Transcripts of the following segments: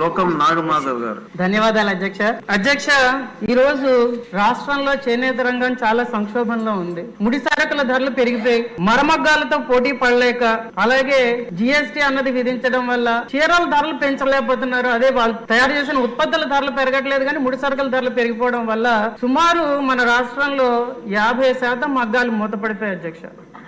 లోకం నాగమాధవ్ గారు. ధన్యవాదాలు అధ్యక్ష. అధ్యక్ష! ఈ రోజు రాష్ట్రంలో చేనేత రంగం చాలా సంక్షోభంలో ఉంది. ముడి సరకుల ధరలు పెరిగిపోయి మరమగ్గాలతో పోటీ పడలేక అలాగే జిఎస్టి అన్నది విధించడం వల్ల చీరల ధరలు పెంచలేకపోతున్నారు. అదే వాళ్ళు తయారు చేసిన ఉత్పత్తుల ధరలు పెరగట్లేదు కానీ ముడి సరుకుల ధరలు పెరిగిపోవడం వల్ల సుమారు మన రాష్ట్రంలో యాభై శాతం మగ్గాలు మూతపడిపోయాయి అధ్యక్ష.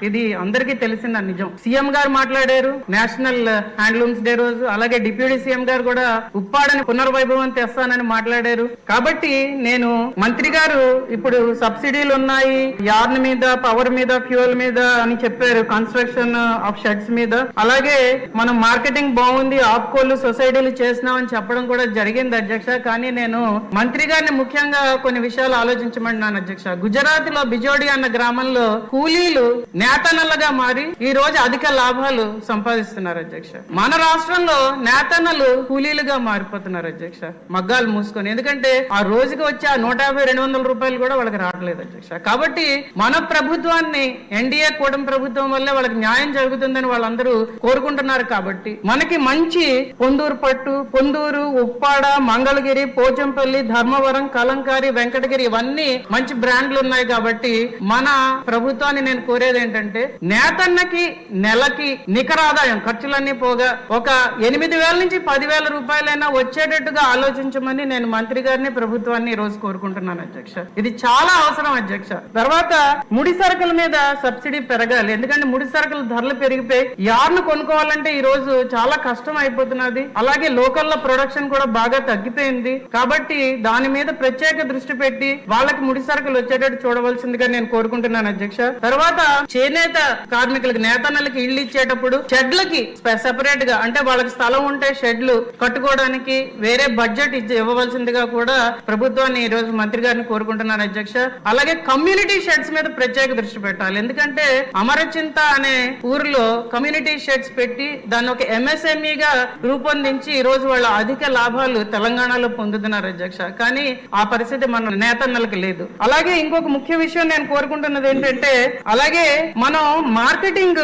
ఇది అందరికీ తెలిసిన నిజం. సీఎం గారు మాట్లాడారు నేషనల్ హ్యాండ్లూమ్స్ డే రోజు అలాగే డిప్యూటీ సీఎం గారు కూడా ఉప్పాడని పునర్వైభవం తెస్తానని మాట్లాడారు. కాబట్టి నేను మంత్రి గారు ఇప్పుడు సబ్సిడీలు ఉన్నాయి యార్న్ మీద పవర్ మీద ఫ్యూయల్ మీద అని చెప్పారు కన్స్ట్రక్షన్ ఆఫ్ షెడ్స్ మీద. అలాగే మనం మార్కెటింగ్ బాగుంది ఆప్కోలు సొసైటీలు చేసినామని చెప్పడం కూడా జరిగింది అధ్యక్ష. కానీ నేను మంత్రి గారిని ముఖ్యంగా కొన్ని విషయాలు ఆలోచించమన్నాను అధ్యక్ష. గుజరాత్లో బిజోడి అన్న గ్రామంలో కూలీలు నేతన్నలుగా మారి ఈ రోజు అధిక లాభాలు సంపాదిస్తున్నారు అధ్యక్ష. మన రాష్ట్రంలో నేతన్నలు కూలీలుగా మారిపోతున్నారు అధ్యక్ష. మగ్గాలు మూసుకొని. ఎందుకంటే ఆ రోజుకి వచ్చే ఆ నూట యాభై రెండు వందల రూపాయలు కూడా వాళ్ళకి రావట్లేదు అధ్యక్ష. కాబట్టి మన ప్రభుత్వాన్ని ఎన్డీఏ కూటమి ప్రభుత్వం వల్లే వాళ్ళకి న్యాయం జరుగుతుందని వాళ్ళందరూ కోరుకుంటున్నారు కాబట్టి మనకి మంచి పొందూరు పట్టు పొందూరు ఉప్పాడ మంగళగిరి పోచంపల్లి ధర్మవరం కలంకారి వెంకటగిరి ఇవన్నీ మంచి బ్రాండ్లు ఉన్నాయి కాబట్టి మన ప్రభుత్వాన్ని నేను కోరేది ఏంటంటే నేతన్నకి నెలకి నికర ఆదాయం ఖర్చులన్నీ పోగా ఒక ఎనిమిది వేల నుంచి పదివేల రూపాయలైనా వచ్చేటట్టుగా ఆలోచించమని నేను మంత్రి గారిని ప్రభుత్వాన్ని ఈ రోజు కోరుకుంటున్నాను అధ్యక్ష. ఇది చాలా అవసరం అధ్యక్ష. తర్వాత ముడి సరుకుల మీద సబ్సిడీ పెరగాలి. ఎందుకంటే ముడి సరుకుల ధరలు పెరిగిపోయి యార్ను కొనుక్కోవాలంటే ఈ రోజు చాలా కష్టం అయిపోతున్నది. అలాగే లోకల్లో ప్రొడక్షన్ కూడా బాగా తగ్గిపోయింది. కాబట్టి దాని మీద ప్రత్యేక దృష్టి పెట్టి వాళ్ళకి ముడి సరుకులు వచ్చేటట్టు చూడవలసిందిగా నేను కోరుకుంటున్నాను అధ్యక్ష. తర్వాత చేనేత కార్మికులకి నేతన్నలకి ఇళ్ళు ఇచ్చేటప్పుడు షెడ్లకి సెపరేట్గా అంటే వాళ్ళకి స్థలం ఉంటే షెడ్లు కట్టుకోవడానికి వేరే బడ్జెట్ ఇవ్వవలసిందిగా కూడా ప్రభుత్వాన్ని ఈ రోజు మంత్రి గారిని కోరుకుంటున్నాను అధ్యక్ష. అలాగే కమ్యూనిటీ షెడ్స్ మీద ప్రత్యేక దృష్టి పెట్టాలి. ఎందుకంటే అమరచింత అనే ఊరిలో కమ్యూనిటీ షెడ్స్ పెట్టి దాన్ని ఒక ఎంఎస్ఎంఈగా గా రూపొందించి ఈ రోజు వాళ్ళ అధిక లాభాలు తెలంగాణలో పొందుతున్నారు అధ్యక్ష. కానీ ఆ పరిస్థితి మన నేతన్నలకి లేదు. అలాగే ఇంకొక ముఖ్య విషయం నేను కోరుకుంటున్నది ఏంటంటే అలాగే మనం మార్కెటింగ్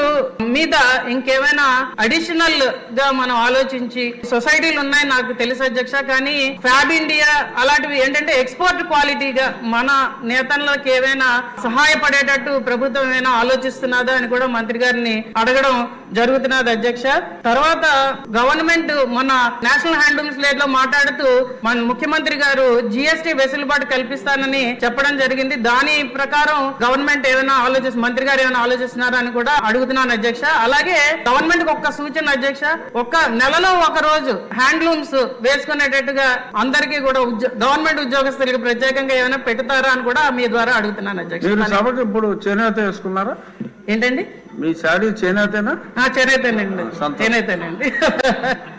మీద ఇంకేమైనా అడిషనల్గా మనం ఆలోచించి సొసైటీలు ఉన్నాయి నాకు తెలుసు అధ్యక్ష కానీ ఫ్యాబ్ ఇండియా అలాంటివి ఏంటంటే ఎక్స్పోర్ట్ క్వాలిటీగా మన నేతలకు ఏవైనా సహాయపడేటట్టు ప్రభుత్వం ఏమైనా ఆలోచిస్తున్నదా అని కూడా మంత్రి గారిని అడగడం జరుగుతున్నది అధ్యక్ష. తర్వాత గవర్నమెంట్ మన నేషనల్ హ్యాండ్లూమ్స్ లేట్లో మాట్లాడుతూ మన ముఖ్యమంత్రి గారు జిఎస్టి వెసులుబాటు కల్పిస్తానని చెప్పడం జరిగింది. దాని ప్రకారం గవర్నమెంట్ ఏమైనా ఆలోచిస్తు మంత్రి గారు ఏమైనా ఆలోచిస్తున్నారా అని కూడా అడుగుతున్నాను అధ్యక్ష. అలాగే గవర్నమెంట్ ఒక్క సూచన అధ్యక్ష. ఒక్క నెలలో ఒక రోజు హ్యాండ్లూమ్స్ వేసుకునేటట్టుగా అందరికీ కూడా గవర్నమెంట్ ఉద్యోగస్తులకు ప్రత్యేకంగా ఏమైనా పెడతారా అని కూడా మీ ద్వారా అడుగుతున్నాను అధ్యక్ష. ఇప్పుడు చేనేత వేసుకున్నారా? ఏంటండి? మీ శాడీ చేనేతేనా? చేనేతేనండి. చేనేతేనండి.